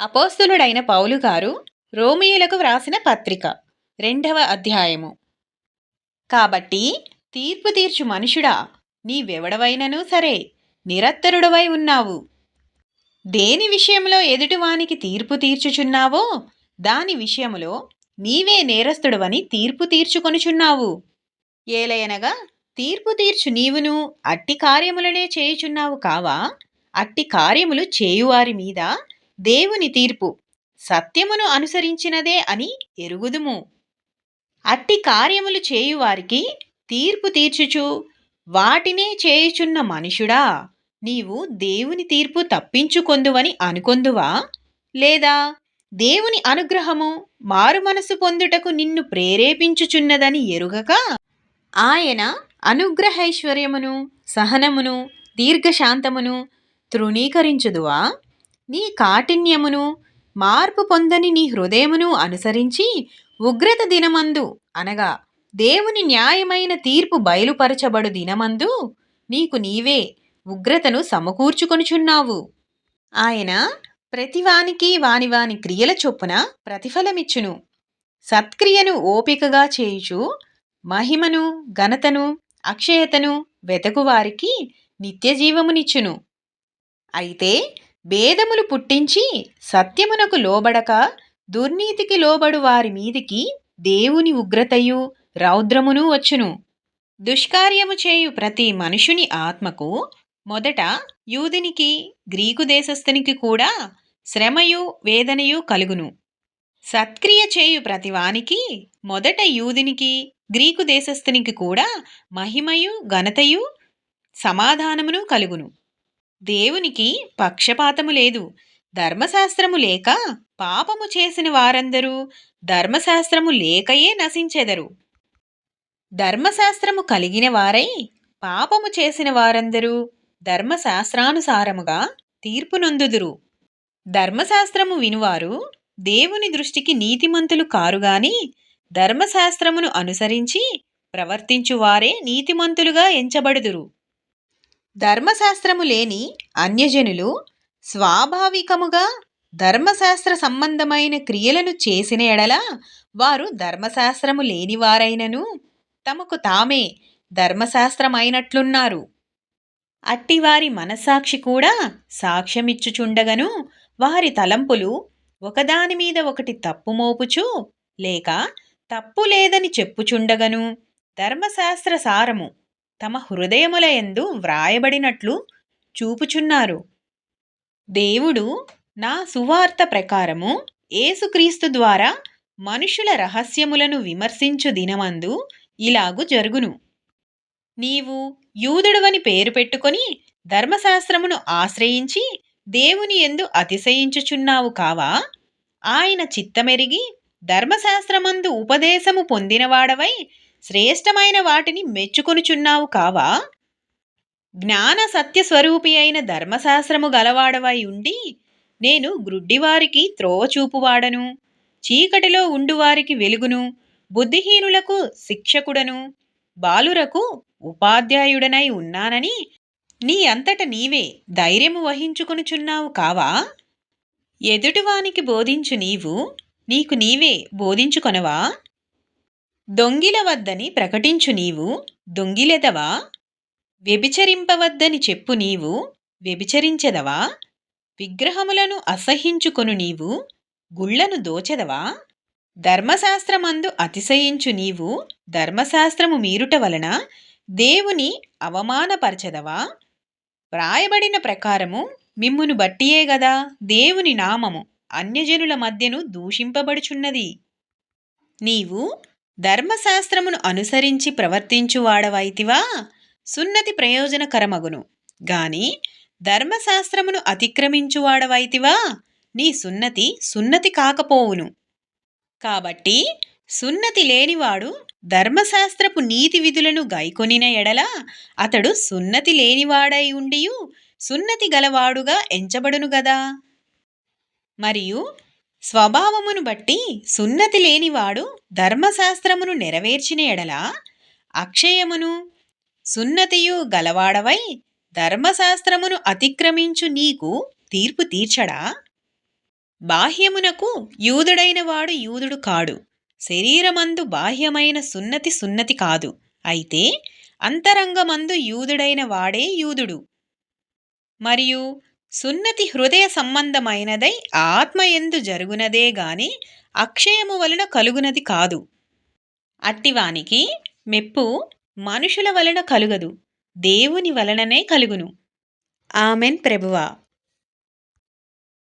అపోస్తులుడైన పౌలు గారు రోమియోలకు వ్రాసిన పత్రిక రెండవ అధ్యాయము. కాబట్టి తీర్పు తీర్చు మనుషుడా నీవెవడవైనను సరే నిరత్తరుడవై ఉన్నావు. దేని విషయంలో ఎదుటివానికి తీర్పు తీర్చుచున్నావో దాని విషయములో నీవే నేరస్తుడవని తీర్పు తీర్చుకొనుచున్నావు. ఏలయనగా తీర్పు తీర్చు నీవును అట్టి కార్యములనే చేయుచున్నావు కావా? అట్టి కార్యములు చేయువారి మీద దేవుని తీర్పు. సత్యమును అనుసరించినదే అని ఎరుగుదుము. అట్టి కార్యములు చేయువారికి తీర్పు తీర్చుచు వాటినే చేయుచున్న మనుషుడా నీవు దేవుని తీర్పు తప్పించుకొందువని అనుకొందువా? లేదా దేవుని అనుగ్రహము మారుమనసు పొందుటకు నిన్ను ప్రేరేపించుచున్నదని ఎరుగక? ఆయన అనుగ్రహైశ్వర్యమును సహనమును దీర్ఘశాంతమును తృణీకరించుదువా? నీ కాఠిన్యమును మార్పు పొందని నీ హృదయమును అనుసరించి ఉగ్రత దినమందు అనగా దేవుని న్యాయమైన తీర్పు బయలుపరచబడు దినమందు నీకు నీవే ఉగ్రతను సమకూర్చుకొనుచున్నావు. ఆయన ప్రతివానికి వాని వాని క్రియల చొప్పున ప్రతిఫలమిచ్చును. సత్క్రియను ఓపికగా చేయుచు మహిమను ఘనతను అక్షయతను వెతకువారికి నిత్యజీవమునిచ్చును. అయితే భేదములు పుట్టించి సత్యమునకు లోబడక దుర్నీతికి లోబడు వారి మీదికి దేవుని ఉగ్రతయు రౌద్రమును వచ్చును. దుష్కార్యము చేయు ప్రతి మనుషుని ఆత్మకు మొదట యూదునికి గ్రీకు దేశస్థునికి కూడా శ్రమయు వేదనయు కలుగును. సత్క్రియ చేయు ప్రతివానికి మొదట యూదునికి గ్రీకు దేశస్థునికి కూడా మహిమయు ఘనతయు సమాధానమును కలుగును. దేవునికి పక్షపాతము లేదు. ధర్మశాస్త్రము లేక పాపము చేసిన వారందరూ ధర్మశాస్త్రము లేకయే నశించెదరు. ధర్మశాస్త్రము కలిగిన వారై పాపము చేసిన వారందరూ ధర్మశాస్త్రానుసారముగా తీర్పునందుదురు. ధర్మశాస్త్రము వినువారు దేవుని దృష్టికి నీతిమంతులు కారుగాని ధర్మశాస్త్రమును అనుసరించి ప్రవర్తించువారే నీతిమంతులుగా ఎంచబడుదురు. ధర్మశాస్త్రము లేని అన్యజనులు స్వాభావికముగా ధర్మశాస్త్ర సంబంధమైన క్రియలను చేసిన ఎడల వారు ధర్మశాస్త్రము లేనివారైనను తమకు తామే ధర్మశాస్త్రమైనట్లున్నారు. అట్టివారి మనస్సాక్షి కూడా సాక్ష్యమిచ్చుచుండగను వారి తలంపులు ఒకదాని మీద ఒకటి తప్పు మోపుచు లేక తప్పు లేదని చెప్పుచుండగను ధర్మశాస్త్ర సారము. తమ హృదయములయందు వ్రాయబడినట్లు చూపుచున్నారు. దేవుడు నా సువార్త ప్రకారము ఏసుక్రీస్తు ద్వారా మనుషుల రహస్యములను విమర్శించు దినమందు ఇలాగు జరుగును. నీవు యూదుడువని పేరు పెట్టుకొని ధర్మశాస్త్రమును ఆశ్రయించి దేవుని ఎందు అతిశయించుచున్నావు కావా? ఆయన చిత్తమెరిగి ధర్మశాస్త్రమందు ఉపదేశము పొందినవాడవై శ్రేష్టమైన వాటిని మెచ్చుకొనుచున్నావు కావా? జ్ఞాన సత్య స్వరూపి అయిన ధర్మశాస్త్రము గలవాడవై ఉండి నేను గ్రుడ్డివారికి త్రోవచూపువాడను చీకటిలో ఉండువారికి వెలుగును బుద్ధిహీనులకు శిక్షకుడను బాలురకు ఉపాధ్యాయుడనై ఉన్నానని నీ అంతట నీవే ధైర్యము వహించుకొనుచున్నావు కావా? ఎదుటివానికి బోధించు నీవు నీకు నీవే బోధించుకొనవా? దొంగిల వద్దని ప్రకటించు నీవు దొంగిలెదవా? వ్యభిచరింపవద్దని చెప్పు నీవు వ్యభిచరించెదవా? విగ్రహములను అసహించుకొను నీవు గుళ్ళను దోచెదవా? ధర్మశాస్త్రమందు అతిశయించు నీవు ధర్మశాస్త్రము మీరుట వలన దేవుని అవమానపరచెదవా? వ్రాయబడిన ప్రకారము మిమ్మును బట్టియే గదా దేవుని నామము అన్యజనుల మధ్యను దూషింపబడుచున్నది. నీవు ధర్మశాస్త్రమును అనుసరించి ప్రవర్తించువాడవైతివా సున్నతి ప్రయోజనకరమగును. గాని ధర్మశాస్త్రమును అతిక్రమించువాడవైతివా నీ సున్నతి సున్నతి కాకపోవును. కాబట్టి సున్నతి లేనివాడు ధర్మశాస్త్రపు నీతి విధులను గైకొనిన ఎడల అతడు సున్నతి లేనివాడై ఉండియు సున్నతి గలవాడుగా ఎంచబడును గదా? మరియు స్వభావమును బట్టి సున్నతి లేనివాడు ధర్మశాస్త్రమును నెరవేర్చిన ఎడల అక్షయమును సున్నతియు గలవాడవై ధర్మశాస్త్రమును అతిక్రమించు నీకు తీర్పు తీర్చడా? బాహ్యమునకు యూదుడైన వాడు యూదుడు కాడు. శరీరమందు బాహ్యమైన సున్నతి సున్నతి కాదు. అయితే అంతరంగమందు యూదుడైన వాడే యూదుడు. మరియు సున్నతి హృదయ సంబంధమైనదై ఆత్మయందు జరుగునదే గాని అక్షయము వలన కలుగునది కాదు. అట్టివానికి మెప్పు మనుషుల వలన కలుగదు. దేవుని వలననే కలుగును. ఆమెన్ ప్రభువా.